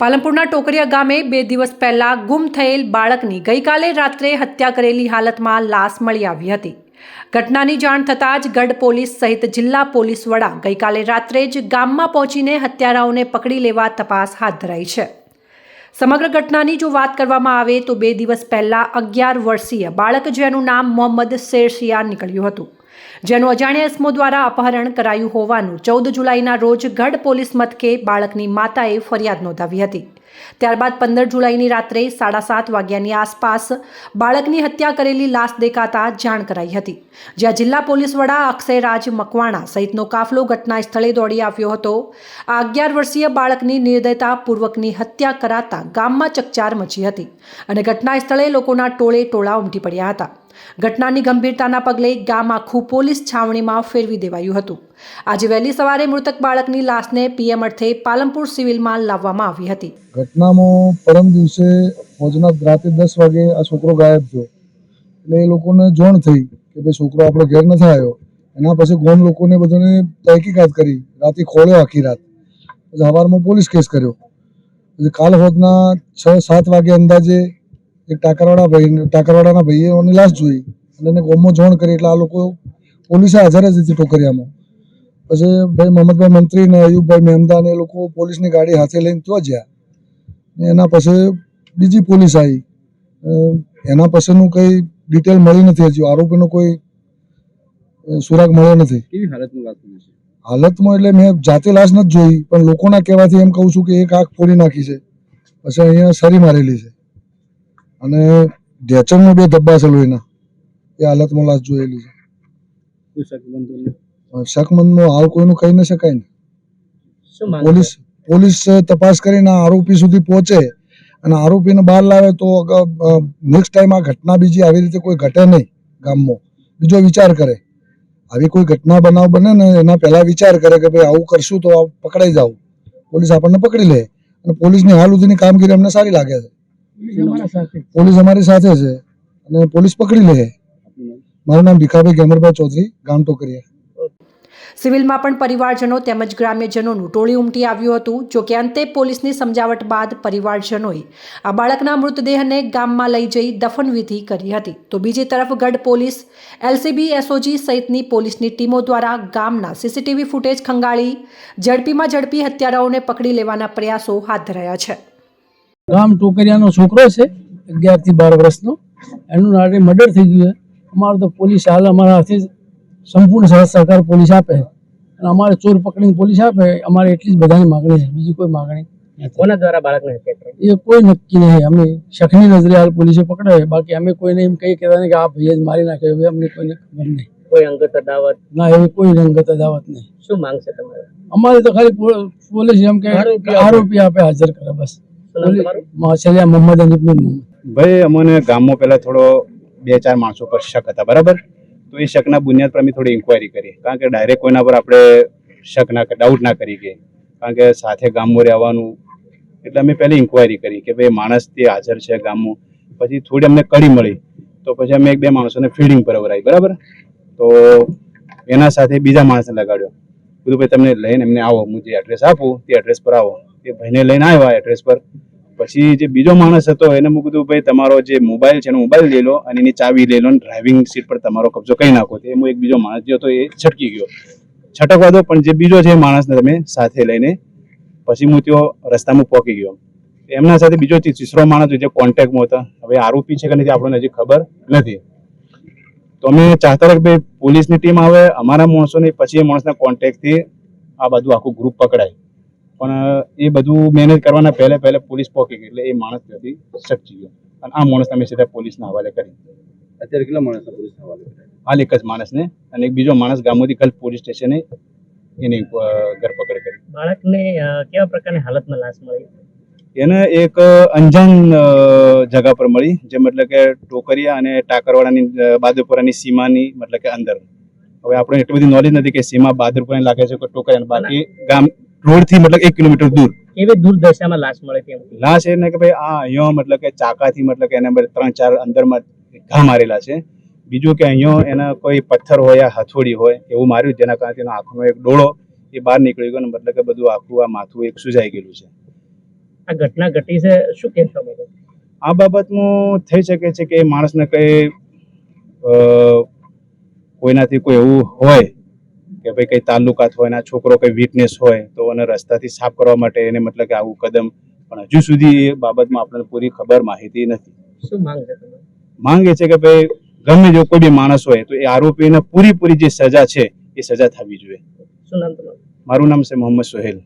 પાલનપુરના ટોકરિયા ગામે બે દિવસ પહેલા ગુમ થયેલ બાળકની ગઈકાલે રાત્રે હત્યા કરેલી હાલતમાં લાશ મળી આવી હતી. ઘટનાની જાણ થતાં જ ગઢ પોલીસ સહિત જિલ્લા પોલીસ વડા ગઈકાલે રાત્રે જ ગામમાં પહોંચીને હત્યારાઓને પકડી લેવા તપાસ હાથ ધરાઈ છે. સમગ્ર ઘટનાની જો વાત કરવામાં આવે તો બે દિવસ પહેલા અગિયાર વર્ષીય બાળક જેનું નામ મોહમ્મદ શેરશિયા નીકળ્યું હતું. જેનું અજાણ્યા ઇસમો દ્વારા અપહરણ કરાયું હોવાનું ચૌદ જુલાઈના રોજ ગઢ પોલીસ મથકે બાળકની માતાએ ફરિયાદ નોંધાવી હતી. ત્યારબાદ પંદર જુલાઈની રાત્રે સાડા સાત વાગ્યાની આસપાસ બાળકની હત્યા કરેલી લાશ દેખાતા જાણ કરાઈ હતી. જ્યાં જિલ્લા પોલીસ વડા અક્ષયરાજ મકવાણા સહિતનો કાફલો ઘટના સ્થળે દોડી આવ્યો હતો. આ અગિયાર વર્ષીય બાળકની નિર્દયતાપૂર્વકની હત્યા કરાતા ગામમાં ચકચાર મચી હતી અને ઘટના સ્થળે લોકોના ટોળે ટોળા ઉમટી પડ્યા હતા. ઘટનાની ગંભીરતાના પગલે ગામ આખું પોલીસ છાવણીમાં ફેરવી દેવાયું હતું. આજે વહેલી સવારે મૃતક બાળકની લાશને પીએમ અર્થે પાલનપુર સિવિલમાં લાવવામાં આવી હતી. ઘટનામાં પરમ દિવસે ભોજના રાતે દસ વાગે આ છોકરો ગાયબ થયો. એટલે એ લોકોને જોણ થઈ કે ભાઈ છોકરો આપણો ઘેર નથી આવ્યો એના પછી ગોમ લોકોને બધાને તહકીકાત કરી. રાતે ખોળ્યો આખી રાત. પછી સવારમાં પોલીસ કેસ કર્યો. કાલ હોદના છ સાત વાગે અંદાજે એક ટાકરવાડા ભાઈ ટાકરવાડાના ભાઈએ એની લાશ જોઈ અને એને ગોમમાં જોણ કરી એટલે આ લોકો પોલીસે હાજર જ હતી ટોકરિયામાં પછી ભાઈ મોહમ્મદભાઈ મંત્રી ને અયુબભાઈ મહેમદા ને એ લોકો પોલીસની ગાડી હાથે લઈને ત્યાં જ્યાં. ને એના પછી બીજી પોલીસ આવી એના પછીનું કંઈ ડિટેલ મળી નથી હજી આરોપીનો કોઈ સુરાગ મળ્યો નથી. કેવી હાલતમાં એટલે મેં જાતે લાશ નથી જોઈ પણ લોકોના કહેવાથી એમ કહું છું કે એક આંખ ફોડી નાખી છે. પછી અહીંયા સરી મારેલી છે. અને ઢેચણમાં બે ધબ્બા છે લોહીના એ હાલતમાં લાશ જોયેલી છે. શકમંદનો હાલ કોઈનું કહી ન શકાય ને. પોલીસ પોલીસ તપાસ કરીને આરોપી સુધી પહોંચે અને આરોપીને બહાર લાવે તો નેક્સ્ટ ટાઈમ આ ઘટના બીજી આવી રીતે કોઈ ઘટે નહીં ગામમાં. બીજો વિચાર કરે. આવી કોઈ ઘટના બનાવ બને ને એના પહેલા વિચાર કરે કે ભાઈ આવું કરશું તો પકડાઈ જાવ પોલીસ આપણને પકડી લે અને પોલીસની હાલ સુધીની કામગીરી અમને સારી લાગે છે. પોલીસ અમારી સાથે છે. અને પોલીસ પકડી લે મારું નામ ભીખાભાઈ ગેમરભાઈ ચૌધરી ગામ ટોકરિયા. સિવિલમાં પણ પરિવારજનો તેમજ ગ્રામ્યજનોનું ટોળી ઉમટી આવ્યું હતું. જો કે અંતે પોલીસની સમજાવટ બાદ પરિવારજનોએ આ બાળકના મૃતદેહને ગામમાં લઈ જઈ દફનવિધિ કરી હતી. તો બીજી તરફ ગઢ પોલીસ એલસીબી એસઓજી સહિતની પોલીસની ટીમો દ્વારા ગામના સીસીટીવી ફૂટેજ ખંગાળી ઝડપીમાં ઝડપી હત્યારાઓને પકડી લેવાના પ્રયાસો હાથ ધરાયા છે. ગામ ટોકરિયાનો છોકરો છે અગિયારથી બાર વર્ષનો. એનું નાટે મર્ડર થઈ ગયું છે. અમારે તો પોલીસ હાલ અમારા હાથે સંપૂર્ણ સાથ સહકાર પોલીસ આપે અને અમારે ચોર પકડીને પોલીસ આપે અમારે એટલી જ બધાની માગણી છે. બીજી કોઈ માગણી. કોના દ્વારા બાળકને એ કોઈ નક્કી નહીં. અમે શખની નજરે હાલ પોલીસે પકડાય બાકી અમે કોઈને એમ કહી કહેતા નહીં કે આ ભાઈએ જ મારી નાખ્યો. હવે અમને કોઈને ખબર નહીં. કોઈ અંગત અદાવત? ના એવી કોઈ અંગત અદાવત નહીં. શું માંગશે તમારે? અમારે તો ખાલી પોલીસ એમ કે. આરોપી આપે હાજર કરે બસ. માછલિયા મોહમ્મદ અનીફનું ભાઈ અમને ગામમાં પહેલા થોડો બે ચાર માણસો પર શક હતા બરાબર? તો એ શકના બુનિયાદ પર અમે થોડી ઇન્કવાયરી કરી. કારણ કે ડાયરેક્ટ કોઈના પર આપણે શક ના ડાઉટ ના કરી કે કારણ કે સાથે ગામમાં રહેવાનું. એટલે અમે પહેલી ઇન્કવાયરી કરી કે ભાઈ માણસ તે હાજર છે ગામમાં. પછી થોડી અમને કડી મળી. તો પછી અમે એક બે માણસોને ફિલ્ડિંગ પર વરાવી બરાબર? તો એના સાથે બીજા માણસને લગાડ્યો. બધું ભાઈ તમને લઈને એમને આવો. હું જે એડ્રેસ આપું તે એડ્રેસ પર આવો. એ ભાઈને લઈને આવ્યા એડ્રેસ પર. પછી જે બીજો માણસ હતો, એને મૂકું હતું ભાઈ, તમારો જે મોબાઈલ છે, એનો મોબાઈલ લઈ લો અને એની ચાવી લઈ લો અને ડ્રાઇવિંગ સીટ પર તમારો કબજો કહી નાખો. તો એમાં એક બીજો માણસ જે હતો, એ છટકી ગયો. છટકવા દો પણ જે બીજો છે એ માણસને તમે સાથે લઈને પછી હું ત્યો રસ્તામાં પહોંચી ગયો. એમના સાથે બીજો તીસરો માણસ જે કોન્ટેક્ટમાં હતા. હવે આરોપી છે કે નથી, આપણને હજી ખબર નથી. તો અમે ચાહતા હતા કે ભાઈ, પોલીસની ટીમ આવે, અમારા માણસોને પછી એ માણસના કોન્ટેક્ટથી આ બધું આખું ગ્રુપ પકડાય. એ બધું મેનેજ કરવાના પહેલે પહેલે પોલીસ પહોંચી ગઈ એટલે એ માણસ ત્યાંથી સટકી ગયો. અને આ માણસ અમે સીધા પોલીસના હવાલે કરી અત્યારે કેટલા માણસો પોલીસના હવાલે હાલ એક જ માણસને અને એક બીજો માણસ ગામોથી કલ પોલીસ સ્ટેશને એની ધરપકડ કરી. બાળકને કેવા પ્રકારની હાલતમાં લાશ મળી? એને એક અંજાન જગા પર મળી જે મતલબ કે ટોકરિયા અને ટાકરવાડાની બાદુપુરાની સીમાની મતલબ કે અંદર. હવે આપણે એટલી બધી નોલેજ નથી કે સીમા બાદુપુરાની લાગે છે કે ટોકરિયા બાકી ગામ રોડથી મતલબ એક કિલોમીટર દૂર. એવી દુર્દશામાં લાશ મળે હતી લાશ એને કે ભાઈ આ અહીંયા મતલબ કે ચાકાથી મતલબ કે એના પર ત્રણ ચાર અંદરમાં ઘા મારેલા છે. બીજું કે અહીંયા એના કોઈ પથ્થર હોય યા હથોડી હોય એવું માર્યું જેના કારણે તેનો આંખનો એક ડોળો એ બહાર નીકળી ગયો મતલબ કે બધું આખું આ માથું એક સુજાઈ ગયેલું છે. આ ઘટના ઘટી છે શું કહેશો તમે આ બાબતનું થઈ શકે છે કે માણસને કઈ કોઈનાથી કોઈ એવું હોય કે ભાઈ કઈ તાલુકાત હોય ને આ છોકરો કઈ વીકનેસ હોય તો એને રસ્તાથી સાફ કરવા માટે એને મતલબ કે આવું કદમ પણ હજુ સુધી એ બાબતમાં આપણને પૂરી ખબર માહિતી નથી. શું માંગ છે માંગે છે કે ભાઈ ગમે જો કોઈ બી માણસ હોય તો એ આરોપીને પૂરી પૂરી જે સજા છે એ સજા થવી જોઈએ. શું નામ તમારું? મારું નામ છે મોહમ્મદ સોહેલ.